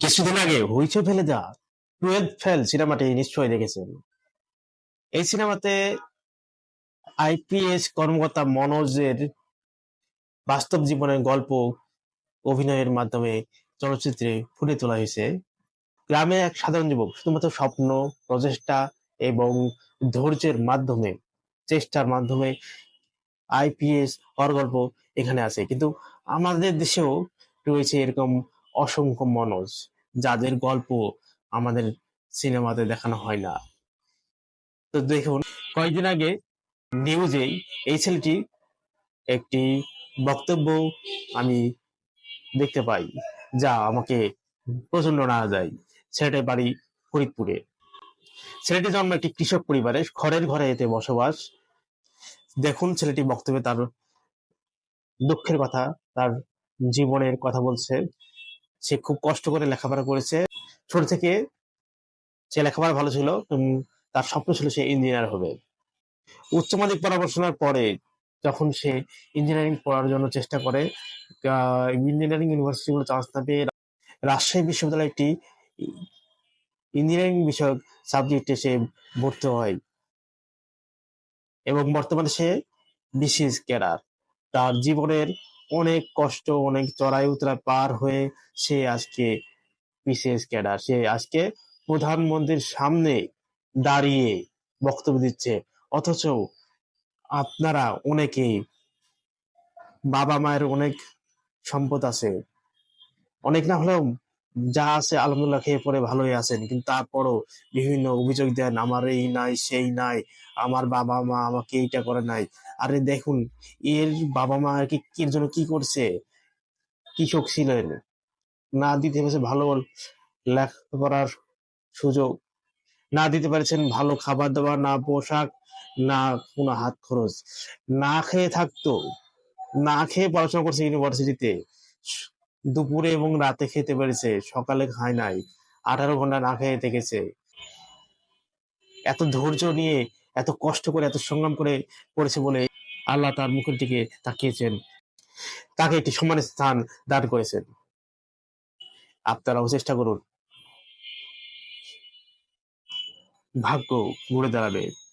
কিছুদিন আগে হইচই ফেলে যা টুয়েলভ ফেল সিনেমাটি নিশ্চয়ই দেখেছেন। এই সিনেমাতে আইপিএস কর্মকর্তা মনোজের বাস্তব জীবনের গল্প, অভিনয়ের মাধ্যমে চলচ্চিত্রে ফুটে তোলা হয়েছে। গ্রামে এক সাধারণ যুবক শুধুমাত্র স্বপ্ন, প্রচেষ্টা এবং ধৈর্যের মাধ্যমে, চেষ্টার মাধ্যমে আইপিএস হওয়ার গল্প এখানে আছে। কিন্তু আমাদের দেশেও রয়েছে এরকম অসংখ্য মনোজ, যাদের গল্প আমাদের সিনেমাতে দেখানো হয় না। তো দেখুন কয়েকদিন আগে নিউজেই এই ছেলেটি একটি বক্তব্য আমি দেখতে পাই, যা আমাকে প্রচণ্ড নাড়া যায় ছেলেটার বাড়ি ফরিদপুরে। ছেলেটি জন্ম একটি কৃষক পরিবারে খড়ের ঘরে এতে বসবাস। দেখুন ছেলেটি বক্তব্যে তার দুঃখের কথা, তার জীবনের কথা বলছে। সে খুব কষ্ট করে লেখাপড়া করেছে। ছোট থেকে সে লেখাপড়া ভালো ছিল তার স্বপ্ন ছিল সে ইঞ্জিনিয়ার হবে। উচ্চ মাধ্যমিক পড়াশোনার পরে যখন সে ইঞ্জিনিয়ারিং পড়ার জন্য চেষ্টা করে ইঞ্জিনিয়ারিং ইউনিভার্সিটি গুলো চান্স না পেয়ে রাজশাহী বিশ্ববিদ্যালয়ে একটি ইঞ্জিনিয়ারিং বিষয়ক সাবজেক্টে সে ভর্তি হয়। এবং বর্তমানে সে বিসিএস ক্যাডার তার জীবনের অনেক কষ্ট, অনেক চড়াই উতরা পার হয়ে সে আজকে বিশেষ ক্যাডার। সে আজকে প্রধানমন্ত্রীর সামনে দাঁড়িয়ে বক্তব্য দিচ্ছে। অথচ আপনারা অনেকেই বাবা মায়ের অনেক সম্পদ আছে। অনেক না হলেও যা আছে আলহামদুলিল্লাহ খেয়ে পরে ভালোই আছেন। কিন্তু তারপরও বিভিন্ন অভিযোগ দেন, আমার এই নাই, সেই নাই, আমার বাবা মা আমাকে এইটা করে নাই। আরে দেখুন, এর বাবা মা কি জন্য কি করছে? কৃষক ছিলেন। না দিতে পেরেছে ভালো লেখাপড়ার সুযোগ, না দিতে পেরেছেন ভালো খাবার দাবার, না পোশাক, না কোনো হাত খরচ। না খেয়ে থাকতো, না খেয়ে পড়াশোনা করছে ইউনিভার্সিটিতে। দুপুরে এবং রাতে খেতে পেরেছে। সকালে খায় নাই। আঠারো ঘণ্টা না খেয়ে থেকেছে। এত ধৈর্য নিয়ে, এত কষ্ট করে, এত সংগ্রাম করে করেছে বলে আল্লাহ তার মুখের দিকে তাকিয়েছেন। তাকে একটি সম্মানের স্থান দান করেছেন। আপনারাও চেষ্টা করুন। ভাগ্য ঘুরে দাঁড়াবে।